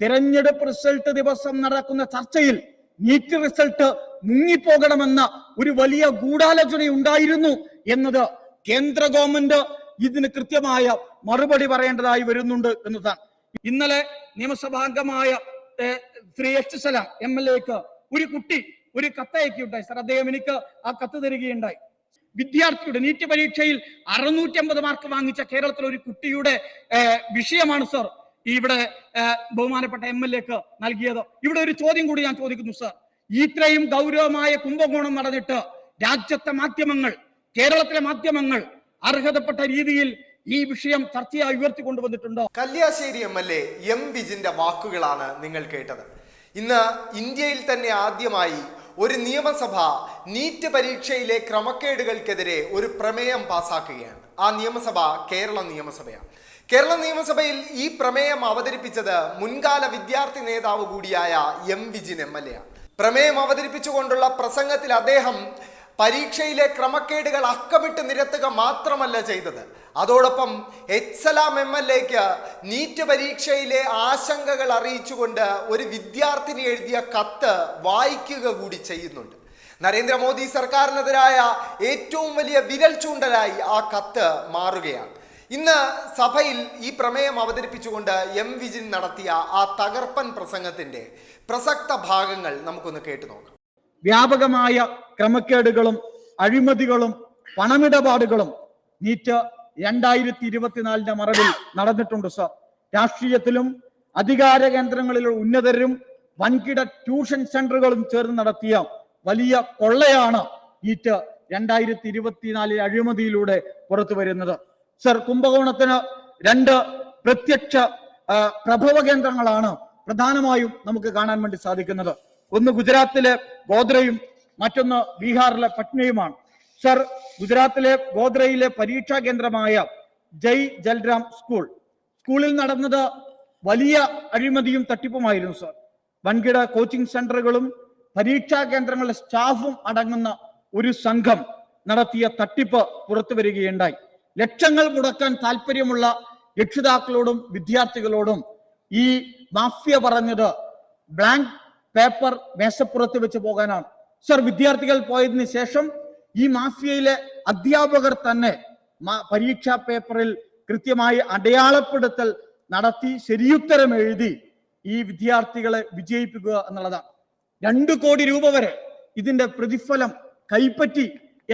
തിരഞ്ഞെടുപ്പ് റിസൾട്ട് ദിവസം നടക്കുന്ന ചർച്ചയിൽ നീറ്റ് റിസൾട്ട് മുങ്ങിപ്പോകണമെന്ന ഒരു വലിയ ഗൂഢാലോചന ഉണ്ടായിരുന്നു എന്നത് കേന്ദ്ര ഗവൺമെന്റ് ഇതിന് കൃത്യമായ മറുപടി പറയേണ്ടതായി വരുന്നുണ്ട് എന്നതാണ്. ഇന്നലെ നിയമസഭാംഗമായ Shri H Salam M L എക്ക് ഒരു കുട്ടി ഒരു കത്തയക്കുകയുണ്ടായി സർ അദ്ദേഹം എനിക്ക് ആ കത്ത് തരികയുണ്ടായി. വിദ്യാർത്ഥിയുടെ നീറ്റ് പരീക്ഷയിൽ അറുന്നൂറ്റി അമ്പത് മാർക്ക് വാങ്ങിച്ച കേരളത്തിലെ ഒരു കുട്ടിയുടെ വിഷയമാണ് സർ ഇവിടെ ബഹുമാനപ്പെട്ട എം എൽ എക്ക് നൽകിയത്. ഇവിടെ ഒരു ചോദ്യം കൂടി ഞാൻ ചോദിക്കുന്നു സർ. ഇത്രയും ഗൗരവമായ കുംഭകോണം നടന്നിട്ട് രാജ്യത്തെ മാധ്യമങ്ങൾ കേരളത്തിലെ മാധ്യമങ്ങൾ അർഹതപ്പെട്ട രീതിയിൽ ഈ വിഷയം ചർച്ചയായി ഉയർത്തിക്കൊണ്ടുവന്നിട്ടുണ്ടോ? Kalliasseri M L A M വിജിന്റെ വാക്കുകളാണ് നിങ്ങൾ കേട്ടത്. ഇന്ന് ഇന്ത്യയിൽ തന്നെ ആദ്യമായി ഒരു നിയമസഭ നീറ്റ് പരീക്ഷയിലെ ക്രമക്കേടുകൾക്കെതിരെ ഒരു പ്രമേയം പാസാക്കുകയാണ്. ആ നിയമസഭ കേരള നിയമസഭയാണ്. കേരള നിയമസഭയിൽ ഈ പ്രമേയം അവതരിപ്പിച്ചത് മുൻകാല വിദ്യാർത്ഥി നേതാവ് കൂടിയായ M Vijin M L A ആണ്. പ്രമേയം അവതരിപ്പിച്ചുകൊണ്ടുള്ള പ്രസംഗത്തിൽ അദ്ദേഹം പരീക്ഷയിലെ ക്രമക്കേടുകൾ അക്കമിട്ട് നിരത്തുക മാത്രമല്ല ചെയ്തത്. അതോടൊപ്പം എച്ച്സലാം എം എൽ എക്ക് നീറ്റ് പരീക്ഷയിലെ ആശങ്കകൾ അറിയിച്ചുകൊണ്ട് ഒരു വിദ്യാർത്ഥിനി എഴുതിയ കത്ത് വായിക്കുക കൂടി ചെയ്യുന്നുണ്ട്. നരേന്ദ്രമോദി സർക്കാരിനെതിരായ ഏറ്റവും വലിയ വിരൽ ചൂണ്ടലായി ആ കത്ത് മാറുകയാണ്. ഇന്ന് സഭയിൽ ഈ പ്രമേയം അവതരിപ്പിച്ചുകൊണ്ട് എം വിജിൻ നടത്തിയ ആ തകർപ്പൻ പ്രസംഗത്തിന്റെ പ്രസക്ത ഭാഗങ്ങൾ നമുക്കൊന്ന് കേട്ടു നോക്കാം. വ്യാപകമായ ക്രമക്കേടുകളും അഴിമതികളും പണമിടപാടുകളും നീറ്റ് രണ്ടായിരത്തി ഇരുപത്തിനാലിന്റെ മറവിൽ നടന്നിട്ടുണ്ട് സർ. രാഷ്ട്രീയത്തിലും അധികാര കേന്ദ്രങ്ങളിലുള്ള ഉന്നതരും വൻകിട ട്യൂഷൻ സെന്ററുകളും ചേർന്ന് നടത്തിയ വലിയ കൊള്ളയാണ് നീറ്റ് രണ്ടായിരത്തി ഇരുപത്തിനാലിലെ അഴിമതിയിലൂടെ പുറത്തു വരുന്നത് സർ കുംഭകോണത്തിന് രണ്ട് പ്രത്യക്ഷ പ്രഭവ കേന്ദ്രങ്ങളാണ് പ്രധാനമായും നമുക്ക് കാണാൻ വേണ്ടി സാധിക്കുന്നത്. ഒന്ന് ഗുജറാത്തിലെ ഗോദ്രയും മറ്റൊന്ന് ബീഹാറിലെ പട്നയുമാണ്. സർ ഗുജറാത്തിലെ ഗോദ്രയിലെ പരീക്ഷാ കേന്ദ്രമായ ജയ് ജൽറാം സ്കൂൾ. സ്കൂളിൽ നടന്നത് വലിയ അഴിമതിയും തട്ടിപ്പുമായിരുന്നു സർ. വൻകിട കോച്ചിങ് സെന്ററുകളും പരീക്ഷാ കേന്ദ്രങ്ങളിലെ സ്റ്റാഫും അടങ്ങുന്ന ഒരു സംഘം നടത്തിയ തട്ടിപ്പ് പുറത്തു വരികയുണ്ടായി ലക്ഷങ്ങൾ മുടക്കാൻ താല്പര്യമുള്ള രക്ഷിതാക്കളോടും വിദ്യാർത്ഥികളോടും ഈ മാഫിയ പറഞ്ഞത് ബ്ലാങ്ക് പേപ്പർ മേശപ്പുറത്ത് വെച്ച് പോകാനാണ്. സർ വിദ്യാർത്ഥികൾ പോയതിനു ശേഷം ഈ മാഫിയയിലെ അധ്യാപകർ തന്നെ പരീക്ഷാ പേപ്പറിൽ കൃത്യമായി അടയാളപ്പെടുത്തൽ നടത്തി ശരിയുത്തരം എഴുതി ഈ വിദ്യാർത്ഥികളെ വിജയിപ്പിക്കുക എന്നുള്ളതാണ്. രണ്ടു കോടി രൂപ വരെ ഇതിന്റെ പ്രതിഫലം കൈപ്പറ്റി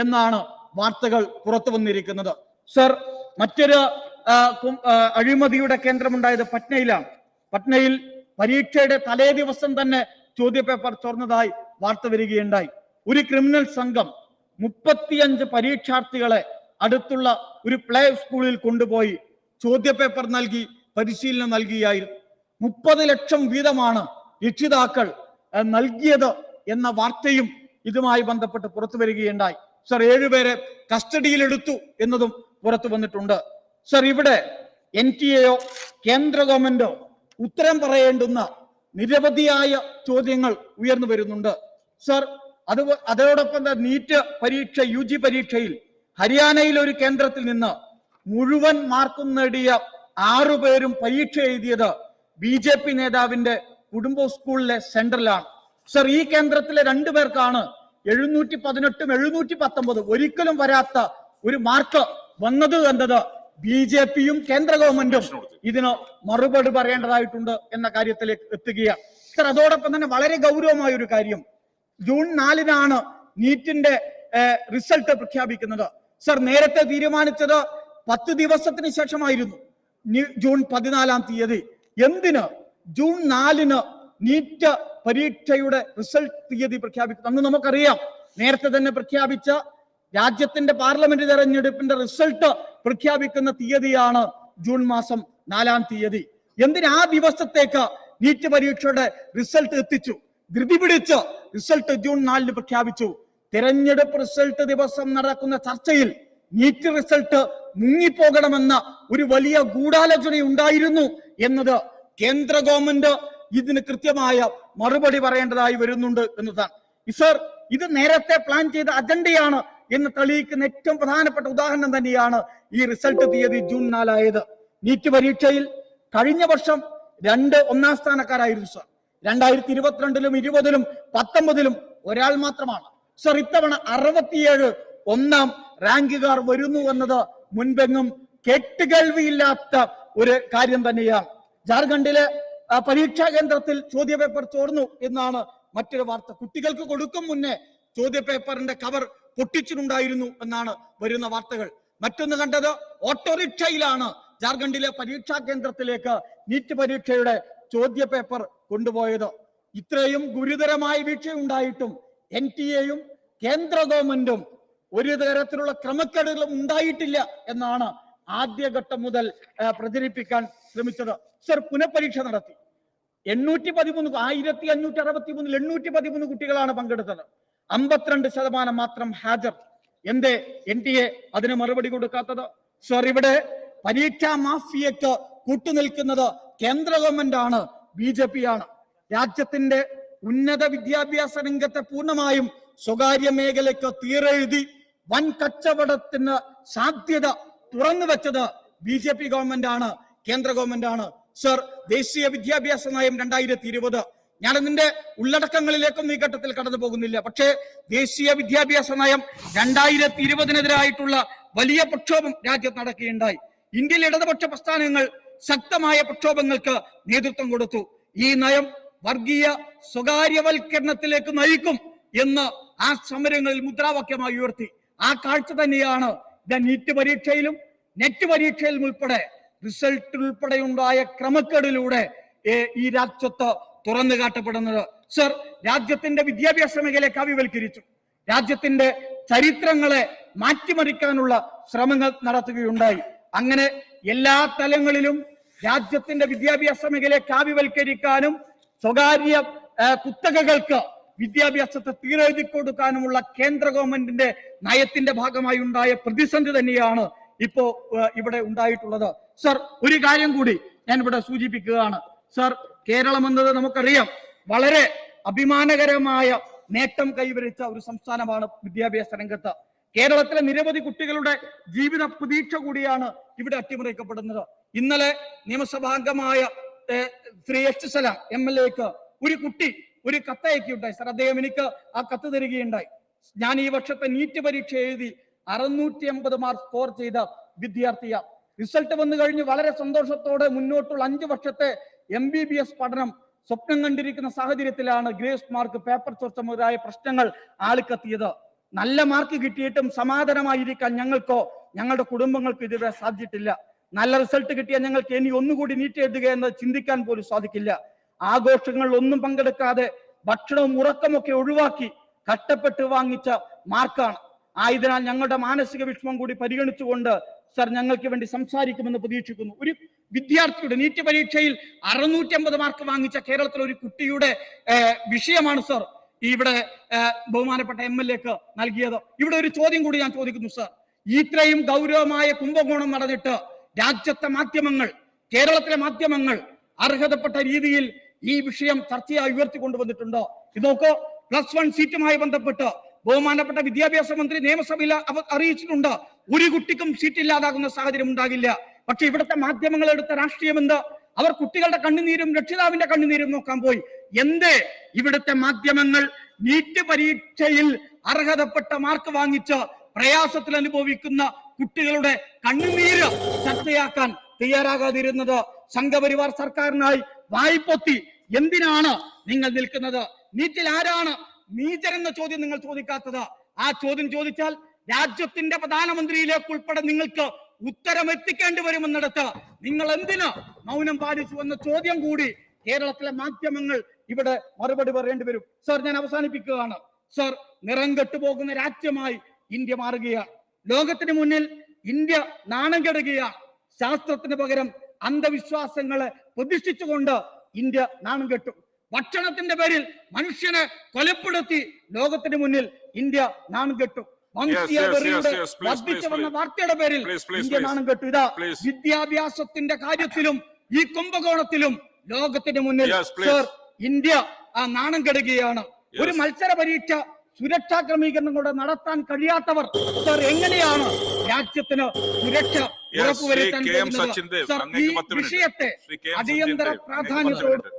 എന്നാണ് വാർത്തകൾ പുറത്തു വന്നിരിക്കുന്നത്. സർ മറ്റൊരു അഴിമതിയുടെ കേന്ദ്രമുണ്ടായത് പട്നയിലാണ്. പട്നയിൽ പരീക്ഷയുടെ തലേ ദിവസം തന്നെ ചോദ്യപേപ്പർ ചോർന്നതായി വാർത്ത വരികയുണ്ടായി. ഒരു ക്രിമിനൽ സംഘം മുപ്പത്തിയഞ്ച് പരീക്ഷാർത്ഥികളെ അടുത്തുള്ള ഒരു പ്ലേ സ്കൂളിൽ കൊണ്ടുപോയി ചോദ്യപേപ്പർ നൽകി പരിശീലനം നൽകിയായിരുന്നു മുപ്പത് ലക്ഷം വീതമാണ് രക്ഷിതാക്കൾ നൽകിയത് എന്ന വാർത്തയും ഇതുമായി ബന്ധപ്പെട്ട് പുറത്തു വരികയുണ്ടായി. സർ ഏഴുപേരെ കസ്റ്റഡിയിലെടുത്തു എന്നതും പുറത്തു വന്നിട്ടുണ്ട്. സർ ഇവിടെ എൻ ടി എയോ കേന്ദ്ര ഗവൺമെന്റോ ഉത്തരം പറയേണ്ടുന്ന നിരവധിയായ ചോദ്യങ്ങൾ ഉയർന്നു വരുന്നുണ്ട്. സർ അത് അതോടൊപ്പം തന്നെ നീറ്റ് പരീക്ഷ യു ജി പരീക്ഷയിൽ ഹരിയാനയിലെ ഒരു കേന്ദ്രത്തിൽ നിന്ന് മുഴുവൻ മാർക്കും നേടിയ ആറുപേരും പരീക്ഷ എഴുതിയത് ബി ജെ പി നേതാവിന്റെ കുടുംബ സ്കൂളിലെ സെന്ററിലാണ്. സർ ഈ കേന്ദ്രത്തിലെ രണ്ടു പേർക്കാണ് എഴുന്നൂറ്റി പതിനെട്ടും എഴുന്നൂറ്റി പത്തൊമ്പതും ഒരിക്കലും വരാത്ത ഒരു മാർക്ക് വന്നത് കണ്ടത് ബി ജെ പിയും കേന്ദ്ര ഗവൺമെന്റും ഇതിന് മറുപടി പറയേണ്ടതായിട്ടുണ്ട് എന്ന കാര്യത്തിലേക്ക് എത്തുകയാണ് സർ അതോടൊപ്പം തന്നെ വളരെ ഗൗരവമായ ഒരു കാര്യം. ജൂൺ നാലിനാണ് നീറ്റിന്റെ റിസൾട്ട് പ്രഖ്യാപിക്കുന്നത്. സർ നേരത്തെ തീരുമാനിച്ചത് പത്ത് ദിവസത്തിന് ശേഷമായിരുന്നു. ജൂൺ പതിനാലാം തീയതി. എന്തിന്? ജൂൺ നാലിന് നീറ്റ് പരീക്ഷയുടെ റിസൾട്ട് തീയതി പ്രഖ്യാപിക്കുന്നു. അന്ന് നമുക്കറിയാം. നേരത്തെ തന്നെ പ്രഖ്യാപിച്ച രാജ്യത്തിന്റെ പാർലമെന്റ് തെരഞ്ഞെടുപ്പിന്റെ റിസൾട്ട് പ്രഖ്യാപിക്കുന്ന തീയതിയാണ് ജൂൺ മാസം നാലാം തീയതി. എന്തിനാ ആ ദിവസത്തേക്ക് നീറ്റ് പരീക്ഷയുടെ റിസൾട്ട് എത്തിച്ചു? ധൃതി പിടിച്ച് റിസൾട്ട് ജൂൺ നാലിന് പ്രഖ്യാപിച്ചു. തിരഞ്ഞെടുപ്പ് റിസൾട്ട് ദിവസം നടക്കുന്ന ചർച്ചയിൽ നീറ്റ് റിസൾട്ട് മുങ്ങിപ്പോകണമെന്ന ഒരു വലിയ ഗൂഢാലോചന ഉണ്ടായിരുന്നു എന്നത് കേന്ദ്ര ഗവൺമെന്റ് ഇതിന് കൃത്യമായ മറുപടി പറയേണ്ടതായി വരുന്നുണ്ട് എന്നതാണ്. സർ ഇത് നേരത്തെ പ്ലാൻ ചെയ്ത അജണ്ടയാണ് എന്ന് തെളിയിക്കുന്ന ഏറ്റവും പ്രധാനപ്പെട്ട ഉദാഹരണം തന്നെയാണ് ഈ റിസൾട്ട് തീയതി ജൂൺ നാലായത്. നീറ്റ് പരീക്ഷയിൽ കഴിഞ്ഞ വർഷം രണ്ട് ഒന്നാം സ്ഥാനക്കാരായിരുന്നു സർ രണ്ടായിരത്തി ഇരുപത്തിരണ്ടിലും ഇരുപതിലും പത്തൊമ്പതിലും ഒരാൾ മാത്രമാണ്. സർ ഇത്തവണ അറുപത്തിയേഴ് ഒന്നാം റാങ്കുകാർ വരുന്നു എന്നത് മുൻപെങ്ങും കെട്ടുകേൾവിയില്ലാത്ത ഒരു കാര്യം തന്നെയാണ്. ജാർഖണ്ഡിലെ പരീക്ഷാ കേന്ദ്രത്തിൽ ചോദ്യപേപ്പർ ചോർന്നു എന്നാണ് മറ്റൊരു വാർത്ത. കുട്ടികൾക്ക് കൊടുക്കും മുന്നേ ചോദ്യപേപ്പറിന്റെ കവർ പൊട്ടിച്ചിട്ടുണ്ടായിരുന്നു എന്നാണ് വരുന്ന വാർത്തകൾ. മറ്റൊന്ന് കണ്ടത് ഓട്ടോറിക്ഷയിലാണ് ജാർഖണ്ഡിലെ പരീക്ഷാ കേന്ദ്രത്തിലേക്ക് നീറ്റ് പരീക്ഷയുടെ ചോദ്യ പേപ്പർ കൊണ്ടുപോയത്. ഇത്രയും ഗുരുതരമായ വീഴ്ചയുണ്ടായിട്ടും എൻ ടി എയും കേന്ദ്ര ഗവൺമെന്റും ഒരു തരത്തിലുള്ള ക്രമക്കേടുകളും ഉണ്ടായിട്ടില്ല എന്നാണ് ആദ്യഘട്ടം മുതൽ പ്രചരിപ്പിക്കാൻ ശ്രമിച്ചത്. സർ പുനഃപരീക്ഷ നടത്തി. എണ്ണൂറ്റി പതിമൂന്ന് ആയിരത്തി അഞ്ഞൂറ്റി അറുപത്തി മൂന്നിൽ എണ്ണൂറ്റി പതിമൂന്ന് കുട്ടികളാണ് പങ്കെടുത്തത്. അമ്പത്തിരണ്ട് ശതമാനം മാത്രം ഹാജർ. എന്തേ? എൻ ടി എ അതിന് മറുപടി കൊടുക്കാത്തത്? സർ ഇവിടെ പരീക്ഷാ മാഫിയക്ക് കൂട്ടുനിൽക്കുന്നത് കേന്ദ്ര ഗവൺമെന്റ് ആണ് ബി ജെ പി ആണ് രാജ്യത്തിന്റെ ഉന്നത വിദ്യാഭ്യാസ രംഗത്തെ പൂർണമായും സ്വകാര്യ മേഖലയ്ക്ക് തീരെഴുതി വൻ കച്ചവടത്തിന് സാധ്യത തുറന്നു വെച്ചത് ബി ജെ പി ഗവൺമെന്റ് ആണ് കേന്ദ്ര ഗവൺമെന്റ് ആണ് സർ ദേശീയ വിദ്യാഭ്യാസ നയം രണ്ടായിരത്തി ഇരുപത്. ഞാൻ അതിന്റെ ഉള്ളടക്കങ്ങളിലേക്കും ഈ ഘട്ടത്തിൽ കടന്നു പോകുന്നില്ല. പക്ഷേ ദേശീയ വിദ്യാഭ്യാസ നയം രണ്ടായിരത്തി ഇരുപതിനെതിരായിട്ടുള്ള വലിയ പ്രക്ഷോഭം രാജ്യത്ത് നടക്കുകയുണ്ടായി. ഇന്ത്യയിൽ ഇടതുപക്ഷ പ്രസ്ഥാനങ്ങൾ ശക്തമായ പ്രക്ഷോഭങ്ങൾക്ക് നേതൃത്വം കൊടുത്തു. ഈ നയം വർഗീയ സ്വകാര്യവൽക്കരണത്തിലേക്ക് നയിക്കും എന്ന് ആ സമരങ്ങളിൽ മുദ്രാവാക്യമായി ഉയർത്തി. ആ കാഴ്ച തന്നെയാണ് നീറ്റ് പരീക്ഷയിലും നെറ്റ് പരീക്ഷയിലും ഉൾപ്പെടെ റിസൾട്ട് ഉൾപ്പെടെയുണ്ടായ ക്രമക്കേടിലൂടെ ഈ രാജ്യത്ത് തുറന്നു കാട്ടപ്പെടുന്നത് സർ രാജ്യത്തിന്റെ വിദ്യാഭ്യാസ മേഖലയെ കാവ്യവൽക്കരിച്ചു രാജ്യത്തിന്റെ ചരിത്രങ്ങളെ മാറ്റിമറിക്കാനുള്ള ശ്രമങ്ങൾ നടത്തുകയുണ്ടായി. അങ്ങനെ എല്ലാ തലങ്ങളിലും രാജ്യത്തിന്റെ വിദ്യാഭ്യാസ മേഖലയെ കാവ്യവൽക്കരിക്കാനും സ്വകാര്യ കുത്തകകൾക്ക് വിദ്യാഭ്യാസത്തെ തീരെഴുതി കൊടുക്കാനുമുള്ള കേന്ദ്ര ഗവൺമെന്റിന്റെ നയത്തിന്റെ ഭാഗമായി ഉണ്ടായ പ്രതിസന്ധി തന്നെയാണ് ഇപ്പോ ഇവിടെ ഉണ്ടായിട്ടുള്ളത്. സർ ഒരു കാര്യം കൂടി ഞാൻ ഇവിടെ സൂചിപ്പിക്കുകയാണ്. സർ കേരളം എന്നത് നമുക്കറിയാം. വളരെ അഭിമാനകരമായ നേട്ടം കൈവരിച്ച ഒരു സംസ്ഥാനമാണ് വിദ്യാഭ്യാസ രംഗത്ത്. കേരളത്തിലെ നിരവധി കുട്ടികളുടെ ജീവിത പ്രതീക്ഷ കൂടിയാണ് ഇവിടെ അട്ടിമറിക്കപ്പെടുന്നത്. ഇന്നലെ നിയമസഭാംഗമായ Shri H Salam M L എക്ക് ഒരു കുട്ടി ഒരു കത്തയക്കുകയുണ്ടായി സർ അദ്ദേഹം എനിക്ക് ആ കത്ത് തരികയുണ്ടായി. ഞാൻ ഈ വർഷത്തെ നീറ്റ് പരീക്ഷ എഴുതി അറുന്നൂറ്റി അമ്പത് മാർക്ക് സ്കോർ ചെയ്ത വിദ്യാർത്ഥിയ. റിസൾട്ട് വന്നു കഴിഞ്ഞ് വളരെ സന്തോഷത്തോടെ മുന്നോട്ടുള്ള അഞ്ചു വർഷത്തെ എം ബി ബി എസ് പഠനം സ്വപ്നം കണ്ടിരിക്കുന്ന സാഹചര്യത്തിലാണ് ഗ്രേസ് മാർക്ക് പേപ്പർ ചോർച്ച മുതലായ പ്രശ്നങ്ങൾ ആളിക്കത്തിയത്. നല്ല മാർക്ക് കിട്ടിയിട്ടും സമാധാനമായിരിക്കാൻ ഞങ്ങൾക്കോ ഞങ്ങളുടെ കുടുംബങ്ങൾക്കോ ഇതുവരെ സാധിച്ചിട്ടില്ല. നല്ല റിസൾട്ട് കിട്ടിയാൽ ഞങ്ങൾക്ക് ഇനി ഒന്നുകൂടി നീറ്റ് എഴുതുക എന്ന് ചിന്തിക്കാൻ പോലും സാധിക്കില്ല. ആഘോഷങ്ങളിൽ ഒന്നും പങ്കെടുക്കാതെ ഭക്ഷണവും ഉറക്കമൊക്കെ ഒഴിവാക്കി കഷ്ടപ്പെട്ട് വാങ്ങിച്ച മാർക്കാണ്. ആയതിനാൽ ഞങ്ങളുടെ മാനസിക വിഷമം കൂടി പരിഗണിച്ചുകൊണ്ട് സർ ഞങ്ങൾക്ക് വേണ്ടി സംസാരിക്കുമെന്ന് പ്രതീക്ഷിക്കുന്നു. ഒരു വിദ്യാർത്ഥിയുടെ നീറ്റ് പരീക്ഷയിൽ അറുന്നൂറ്റി അമ്പത് മാർക്ക് വാങ്ങിച്ച കേരളത്തിലെ ഒരു കുട്ടിയുടെ വിഷയമാണ് സർ ഇവിടെ ബഹുമാനപ്പെട്ട എം എൽ എക്ക് നൽകിയത്. ഇവിടെ ഒരു ചോദ്യം കൂടി ഞാൻ ചോദിക്കുന്നു സർ. ഇത്രയും ഗൗരവമായ കുംഭകോണം നടന്നിട്ട് രാജ്യത്തെ മാധ്യമങ്ങൾ കേരളത്തിലെ മാധ്യമങ്ങൾ അർഹതപ്പെട്ട രീതിയിൽ ഈ വിഷയം ചർച്ചയായി ഉയർത്തിക്കൊണ്ടുവന്നിട്ടുണ്ടോ? ഇത് നോക്കോ. പ്ലസ് വൺ സീറ്റുമായി ബന്ധപ്പെട്ട് ബഹുമാനപ്പെട്ട വിദ്യാഭ്യാസ മന്ത്രി നിയമസഭയിൽ അറിയിച്ചിട്ടുണ്ട്. ഒരു കുട്ടിക്കും സീറ്റ് ഇല്ലാതാകുന്ന സാഹചര്യം ഉണ്ടാകില്ല. പക്ഷെ ഇവിടുത്തെ മാധ്യമങ്ങൾ എടുത്ത രാഷ്ട്രീയം എന്ത്? അവർ കുട്ടികളുടെ കണ്ണുനീരും രക്ഷിതാവിന്റെ കണ്ണുനീരും നോക്കാൻ പോയി. എന്തേ? ഇവിടുത്തെ മാധ്യമങ്ങൾ നീറ്റ് പരീക്ഷയിൽ അർഹതപ്പെട്ട മാർക്ക് വാങ്ങിച്ച് പ്രയാസത്തിൽ അനുഭവിക്കുന്ന കുട്ടികളുടെ കണ്ണുനീര് ചർച്ചയാക്കാൻ തയ്യാറാകാതിരുന്നത് സംഘപരിവാർ സർക്കാരിനായി വായ്പൊത്തി എന്തിനാണ് നിങ്ങൾ നിൽക്കുന്നത്? നീറ്റിൽ ആരാണ് നീചരെന്ന ചോദ്യം നിങ്ങൾ ചോദിക്കാത്തത്? ആ ചോദ്യം ചോദിച്ചാൽ രാജ്യത്തിന്റെ പ്രധാനമന്ത്രിയിലേക്ക് ഉൾപ്പെടെ നിങ്ങൾക്ക് ഉത്തരം എത്തിക്കേണ്ടി വരുമെന്നിടത്ത് നിങ്ങൾ എന്തിനാ മൗനം പാലിച്ചു എന്ന ചോദ്യം കൂടി കേരളത്തിലെ മാധ്യമങ്ങൾ ഇവിടെ മറുപടി പറയേണ്ടി വരും. സർ ഞാൻ അവസാനിപ്പിക്കുകയാണ്. സർ നിറം കെട്ടുപോകുന്ന രാജ്യമായി ഇന്ത്യ മാറുകയാണ് ലോകത്തിന് മുന്നിൽ ഇന്ത്യ നാണം കെടുകയാണ് ശാസ്ത്രത്തിന് പകരം അന്ധവിശ്വാസങ്ങളെ പ്രതിഷ്ഠിച്ചുകൊണ്ട് ഇന്ത്യ നാണം കെട്ടും. ഭക്ഷണത്തിന്റെ പേരിൽ മനുഷ്യനെ കൊലപ്പെടുത്തി ലോകത്തിന് മുന്നിൽ ഇന്ത്യ നാണം കെട്ടു. വംശീയ yes, yes, വെറിയുടെ yes, please, വർദ്ധിച്ചു please, വന്ന വാർത്തയുടെ പേരിൽ ഇന്ത്യ നാണം കെട്ടു. ഇതാ വിദ്യാഭ്യാസത്തിന്റെ കാര്യത്തിലും ഈ കുംഭകോണത്തിലും ലോകത്തിന് മുന്നിൽ സർ ഇന്ത്യ ആ നാണം കെടുകയാണ്. ഒരു. മത്സര പരീക്ഷ സുരക്ഷാ ക്രമീകരണങ്ങളോടെ നടത്താൻ കഴിയാത്തവർ സർ എങ്ങനെയാണ് രാജ്യത്തിന് സുരക്ഷ ഉറപ്പുവരുത്താൻ സർ, ഈ. വിഷയത്തെ അടിയന്തര പ്രാധാന്യത്തോടെ.